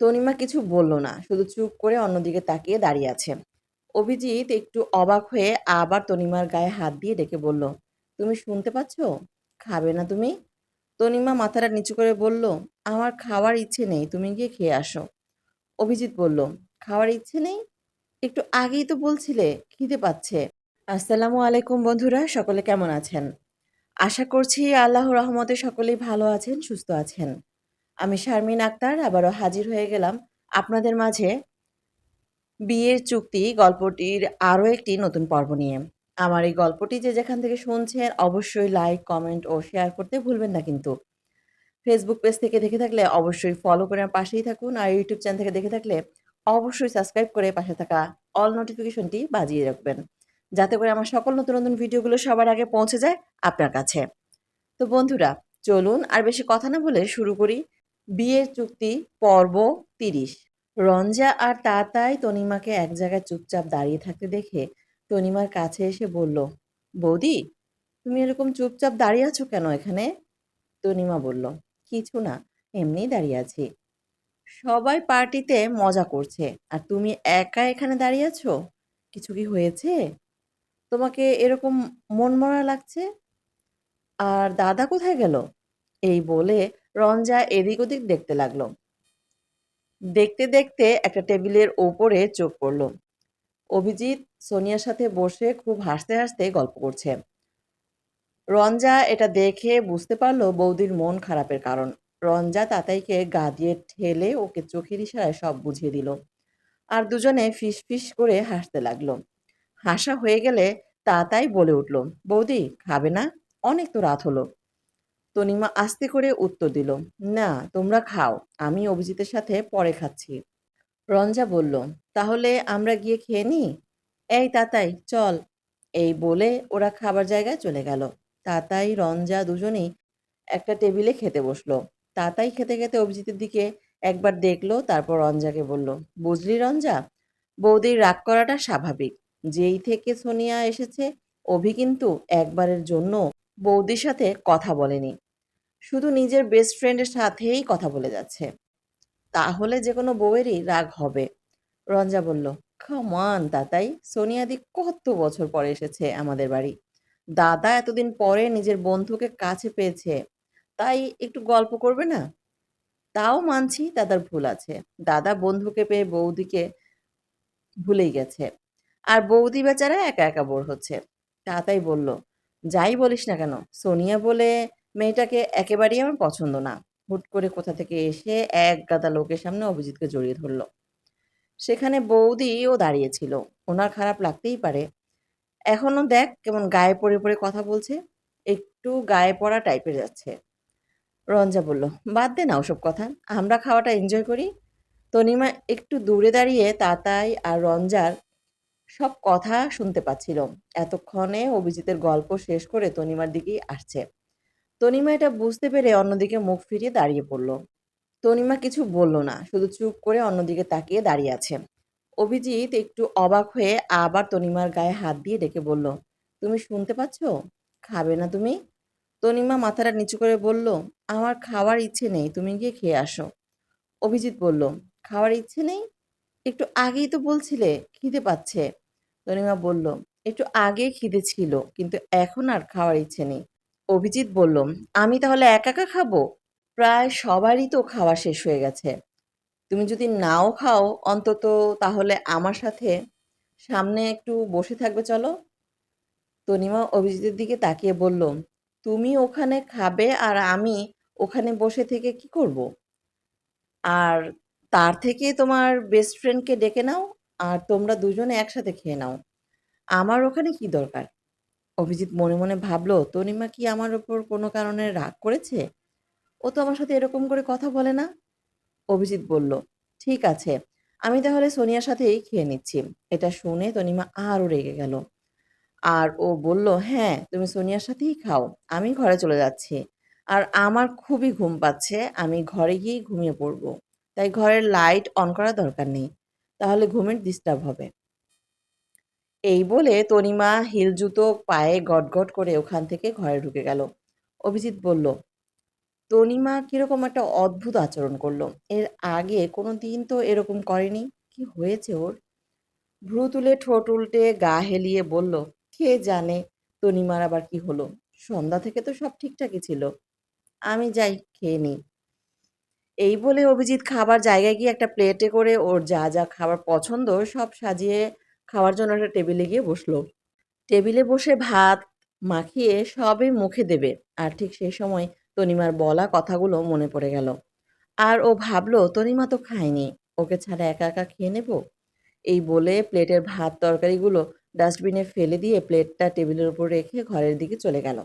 তনিমা কিছু বলল না, শুধু চুপ করে অন্যদিকে তাকিয়ে দাঁড়িয়ে আছে। অভিজিৎ একটু অবাক হয়ে আবার তনিমার গায়ে হাত দিয়ে ডেকে বলল, তুমি শুনতে পাচ্ছ? খাবে না তুমি? তনিমা মাথাটা নিচু করে বলল, আমার খাওয়ার ইচ্ছে নেই, তুমি গিয়ে খেয়ে আসো। অভিজিৎ বলল, খাওয়ার ইচ্ছে নেই? একটু আগেই তো বলছিলে, খিদে পাচ্ছে। আসসালামু আলাইকুম বন্ধুরা, সকলে কেমন আছেন? আশা করছি আল্লাহ রহমতে সকলেই ভালো আছেন, সুস্থ আছেন। আমি শারমিন আক্তার, আবারও হাজির হয়ে গেলাম আপনাদের মাঝে। বিয়ের চুক্তি, গল্পটির আরও একটি নতুন পর্ব নিয়ে। আমার এই গল্পটি যে যেখান থেকে শুনছেন, অবশ্যই লাইক, কমেন্ট ও শেয়ার করতে ভুলবেন না কিন্তু। ফেসবুক পেজ থেকে দেখে থাকলে অবশ্যই ফলো করে পাশেই থাকুন আর ইউটিউব চ্যানেল থেকে দেখে থাকলে অবশ্যই সাবস্ক্রাইব করে পাশে থাকা অল নোটিফিকেশনটি বাজিয়ে রাখবেন। যাতে করে আমার সকল নতুন নতুন ভিডিওগুলো সবার আগে পৌঁছে যায় আপনার কাছে। তো বন্ধুরা, চলুন আর বেশি কথা না বলে শুরু করি। বিয়ের চুক্তি, পর্ব তিরিশ। রঞ্জা আর তাতাই তনিমাকে এক জায়গায় চুপচাপ দাঁড়িয়ে থাকতে দেখে তনিমার কাছে এসে বলল, বৌদি, তুমি এরকম চুপচাপ দাঁড়িয়ে আছো কেন এখানে? তনিমা বলল, কিছু না এমনি দাঁড়িয়ে আছি। সবাই পার্টিতে মজা করছে, আর তুমি একা এখানে দাঁড়িয়ে আছো? কিছু কি হয়েছে? তোমাকে এরকম মনমরা লাগছে? আর দাদা কোথায় গেল? এই বলে রঞ্জা এদিক ওদিক দেখতে লাগল। দেখতে দেখতে একটা টেবিলের ওপরে চোখ পড়ল। অভিজিৎ সোনিয়ার সাথে বসে খুব হাসতে হাসতে গল্প করছে। রঞ্জা এটা দেখে বুঝতে পারল বৌদির মন খারাপের কারণ। রঞ্জা তাতাইকে গা দিয়ে ঠেলে ওকে চোখের ইশারায় সব বুঝিয়ে দিল। আর দুজনে ফিস ফিস করে হাসতে লাগল। হাসা হয়ে গেলে তাতাই বলে উঠল, বৌদি, খাবে না? অনেক তো রাত হলো। তনিমা আস্তে করে উত্তর দিল, না, তোমরা খাও, আমি অভিজিতের সাথে পরে খাচ্ছি। রঞ্জা বলল, তাহলে আমরা গিয়ে খেয়ে নি এই তাতাই, চল। এই বলে ওরা খাবার জায়গায় চলে গেল। তাতাই, রঞ্জা দুজনেই একটা টেবিলে খেতে বসল। তাতাই খেতে খেতে অভিজিতের দিকে একবার দেখল, তারপর রঞ্জাকে বলল, বুঝলি রঞ্জা, বৌদির রাগ করাটা স্বাভাবিক। যেই থেকে সোনিয়া এসেছে, অভি কিন্তু একবারের জন্য বৌদির সাথে কথা বলেনি। শুধু নিজের বেস্ট ফ্রেন্ডের সাথেই কথা বলে যাচ্ছে। তাহলে যে কোনো বউয়েরই রাগ হবে। রঞ্জা বলল খমান তাতাই। সোনিয়াদি কত বছর পরে এসেছে আমাদের বাড়ি। দাদা এতদিন পরে নিজের বন্ধুকে কাছে পেয়েছে। তাই একটু গল্প করবে না? তাও মানছি, দাদার ভুল আছে। দাদা বন্ধুকে পেয়ে বৌদিকে ভুলেই গেছে। আর বৌদি বেচারা একা একা বোর হচ্ছে। তাতাই বলল যাই বলিস না কেন, সোনিয়া বলে মেয়েটাকে একেবারেই আমার পছন্দ না। হুট করে কোথা থেকে এসে এক গাদা লোকের সামনে অভিজিৎকে জড়িয়ে ধরলো। সেখানে বৌদিও দাঁড়িয়েছিল ওনার খারাপ লাগতেই পারে। এখনও দেখ কেমন গায়ে পড়ে পড়ে কথা বলছে। একটু গায়ে পড়া টাইপের যাচ্ছে। রঞ্জা বলল, বাদ দে না ওসব কথা। আমরা খাওয়াটা এনজয় করি। তনিমা একটু দূরে দাঁড়িয়ে তাতাই আর রঞ্জার সব কথা শুনতে পাচ্ছিল এতক্ষণে অভিজিতের গল্প শেষ করে তনিমার দিকেই আসছে। তনিমা এটা বুঝতে পেরে অন্যদিকে মুখ ফিরিয়ে দাঁড়িয়ে পড়ল। তনিমা কিছু বলল না, শুধু চুপ করে অন্যদিকে তাকিয়ে দাঁড়িয়ে আছে। অভিজিৎ একটু অবাক হয়ে আবার তনিমার গায়ে হাত দিয়ে ডেকে বলল, তুমি শুনতে পাচ্ছ? খাবে না তুমি? তনিমা মাথাটা নিচু করে বলল, আমার খাওয়ার ইচ্ছে নেই, তুমি গিয়ে খেয়ে আসো। অভিজিৎ বলল, খাওয়ার ইচ্ছে নেই? একটু আগেই তো বলছিলে, খিদে পাচ্ছে। তনিমা বলল, একটু আগে খিদে ছিল, কিন্তু এখন আর খাওয়ার ইচ্ছে নেই। অভিজিৎ বলল, আমি তাহলে একা একা খাব? প্রায় সবারই তো খাওয়া শেষ হয়ে গেছে। তুমি যদি নাও খাও, অন্তত তাহলে আমার সাথে সামনে একটু বসে থাকবে, চলো। তনিমা অভিজিতের দিকে তাকিয়ে বলল, তুমি ওখানে খাবে আর আমি ওখানে বসে থেকে কি করব? আর তার থেকে তোমার বেস্ট ফ্রেন্ডকে ডেকে নাও আর তোমরা দুজনে একসাথে খেয়ে নাও। আমার ওখানে কি দরকার? অভিজিৎ মনে মনে ভাবলো, তনিমা কি আমার ওপর কোনো কারণে রাগ করেছে? ও তো আমার সাথে এরকম করে কথা বলে না। অভিজিৎ বলল, ঠিক আছে, আমি তাহলে সোনিয়ার সাথেই খেয়ে নিচ্ছি। এটা শুনে তনিমা আরও রেগে গেল। আর ও বলল হ্যাঁ তুমি সোনিয়ার সাথেই খাও, আমি ঘরে চলে যাচ্ছি। আর আমার খুবই ঘুম পাচ্ছে, আমি ঘরে গিয়েই ঘুমিয়ে পড়ব। তাই ঘরের লাইট অন করা দরকার নেই। তাহলে ঘুমের ডিস্টার্ব হবে। এই বলে তনিমা হিল জুতো পায়ে গটগট করে ওখান থেকে ঘরে ঢুকে গেল। অভিজিৎ বলল, তনিমা কীরকম একটা অদ্ভুত আচরণ করল। এর আগে কোনো দিন তো এরকম করেনি। কি হয়েছে ওর? ভ্রু তুলে ঠোঁট উল্টে গা হেলিয়ে বলল, কে জানে তনিমার আবার কি হলো? সন্ধ্যা থেকে তো সব ঠিকঠাকই ছিল। আমি যাই, খেয়ে নিই। এই বলে অভিজিৎ খাবার জায়গায় গিয়ে একটা প্লেটে করে ওর যা যা খাবার পছন্দ সব সাজিয়ে খাওয়ার জন্য একটা টেবিলে গিয়ে বসল। টেবিলে বসে ভাত মাখিয়ে সবই মুখে দেবে। আর ঠিক সেই সময় তনিমার বলা কথাগুলো মনে পড়ে গেল। আর ও ভাবলো, তনিমা তো খায়নি, ওকে ছাড়া একা একা খেয়ে নেব? এই বলে প্লেটের ভাত তরকারিগুলো ডাস্টবিনে ফেলে দিয়ে প্লেটটা টেবিলের উপর রেখে ঘরের দিকে চলে গেল।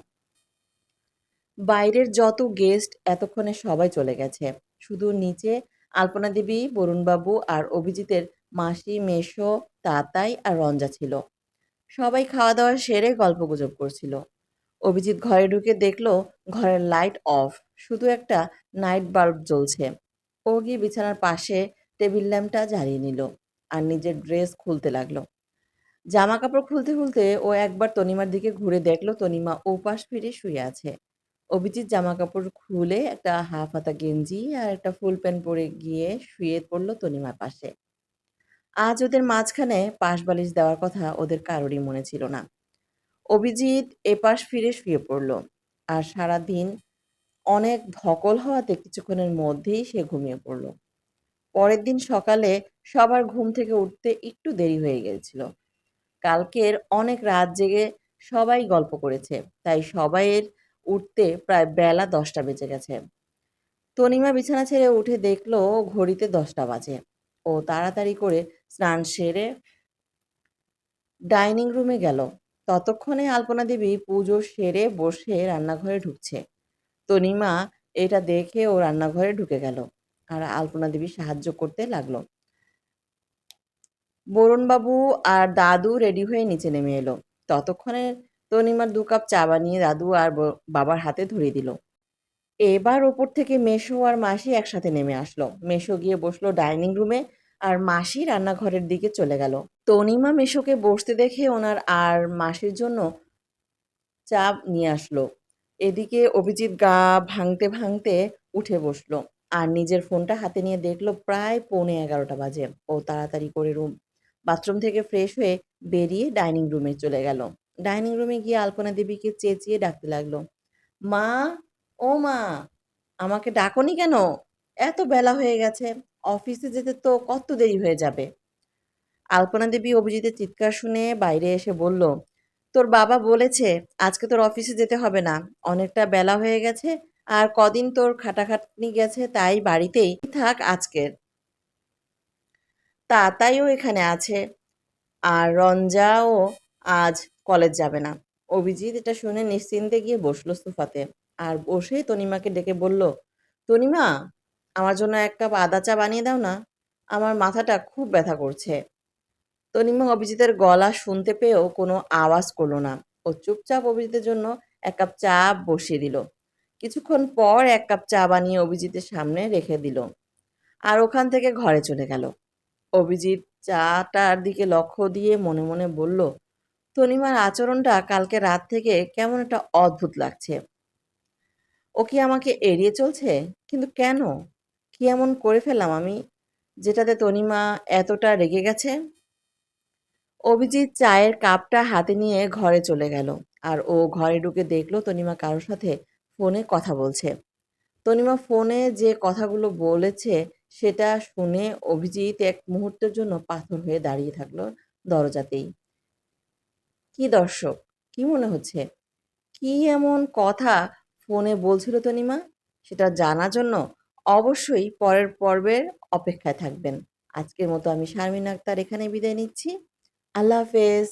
বাইরের যত গেস্ট এতক্ষণে সবাই চলে গেছে। শুধু নিচে আলপনা দেবী, বরুণবাবু আর অভিজিতের মাসি মেশো তাতাই আর রঞ্জা ছিল। সবাই খাওয়া দাওয়া সেরে গল্পগুজব করছিল। অভিজিৎ ঘরে ঢুকে দেখল ঘরের লাইট অফ শুধু একটা নাইট বাল্ব জ্বলছে। ও গিয়ে বিছানার পাশে টেবিল ল্যাম্পটা জ্বালিয়ে নিল আর নিজের ড্রেস খুলতে লাগল। জামা কাপড় খুলতে খুলতে ও একবার তনিমার দিকে ঘুরে দেখল তনিমা ওপাশ ফিরে শুয়ে আছে। অভিজিৎ জামা কাপড় খুলে একটা হাফ হাতা গেঞ্জি আর একটা ফুল প্যান্ট পরে গিয়ে শুয়ে পড়ল তনিমার পাশে। আজ ওদের মাঝখানে পাশ বালিশ দেওয়ার কথা ওদের কারোরই মনে ছিল না। অভিজিৎ এপাশ ফিরে শুয়ে পড়ল আর সারাদিন অনেক ধকল হওয়াতে কিছুক্ষণের মধ্যেই সে ঘুমিয়ে পড়ল। পরের দিন সকালে সবার ঘুম থেকে উঠতে একটু দেরি হয়ে গিয়েছিল কালকের অনেক রাত জেগে সবাই গল্প করেছে, তাই সবাইয়ের উঠতে প্রায় বেলা দশটা বেজে গেছে। তনিমা বিছানা ছেড়ে উঠে দেখল ঘড়িতে দশটা বাজে। ও তাড়াতাড়ি করে স্নান সেরে ডাইনিং রুমে গেল। ততক্ষণে আলপনা দেবী পুজো সেরে বসে রান্নাঘরে ঢুকছে। তনিমা এটা দেখে ও রান্নাঘরে ঢুকে গেল আর আলপনা দেবী সাহায্য করতে লাগল। বরুণবাবু আর দাদু রেডি হয়ে নিচে নেমে এলো। ততক্ষণে তনিমার দু কাপ চা বানিয়ে দাদু আর বাবার হাতে ধরিয়ে দিল। এবার ওপর থেকে মেশো আর মাসি একসাথে নেমে আসলো। মেশো গিয়ে বসল ডাইনিং রুমে আর মাসি রান্নাঘরের দিকে চলে গেল। তনিমা মেশোকে বসতে দেখে ওনার আর মাসির জন্য চা নিয়ে আসলো। এদিকে অভিজিৎ গা ভাঙতে ভাঙতে উঠে বসল আর নিজের ফোনটা হাতে নিয়ে দেখল প্রায় পৌনে এগারোটা বাজে। ও তাড়াতাড়ি করে রুম বাথরুম থেকে ফ্রেশ হয়ে বেরিয়ে ডাইনিং রুমে চলে গেল। ডাইনিং রুমে গিয়ে আলপনা দেবীকে চেঁচিয়ে ডাকতে লাগল। মা, ও মা, আমাকে ডাকনি কেন? এত বেলা হয়ে গেছে, অফিসে যেতে তো কত দেরি হয়ে যাবে। আলপনা দেবী অভিজিতের চিৎকার শুনে বাইরে এসে বলল, তোর বাবা বলেছে আজকে তোর অফিসে যেতে হবে না। অনেকটা বেলা হয়ে গেছে আর কদিন তোর খাটাখাটনি গেছে, তাই বাড়িতেই থাক আজকের তা তাইও এখানে আছে। আর রঞ্জাও আজ কলেজ যাবে না। অভিজিৎ এটা শুনে নিশ্চিন্তে গিয়ে বসল সোফাতে আর বসে তনিমাকে ডেকে বলল, তনিমা, আমার জন্য এক কাপ আদা চা বানিয়ে দাও না, আমার মাথাটা খুব ব্যথা করছে তনিমা অভিজিতের গলা শুনতে পেয়েও কোনো আওয়াজ করল না। ও চুপচাপ অভিজিতের জন্য এক কাপ চা বসিয়ে দিল। কিছুক্ষণ পর এক কাপ চা বানিয়ে অভিজিতের সামনে রেখে দিল আর ওখান থেকে ঘরে চলে গেল। অভিজিৎ চাটার দিকে লক্ষ্য দিয়ে মনে মনে বলল তনিমার আচরণটা কালকে রাত থেকে কেমন একটা অদ্ভুত লাগছে। ও কি আমাকে এড়িয়ে চলছে? কিন্তু কেন? কি এমন করে ফেললাম আমি, যেটাতে তনিমা এতটা রেগে গেছে? অভিজিৎ চায়ের কাপটা হাতে নিয়ে ঘরে চলে গেল আর ও ঘরে ঢুকে দেখল তনিমা কারোর সাথে ফোনে কথা বলছে। তনিমা ফোনে যে কথাগুলো বলেছে সেটা শুনে অভিজিৎ এক মুহূর্তের জন্য পাথর হয়ে দাঁড়িয়ে থাকল দরজাতেই। কি দর্শক? কি মনে হচ্ছে? কি এমন কথা ফোনে বলছিল তনিমা? সেটা জানার জন্য অবশ্যই পরের পর্বের অপেক্ষায় থাকবেন। আজকের মতো আমি শারমিন আক্তার এখানে বিদায় নিচ্ছি। আল্লাহ হাফেজ।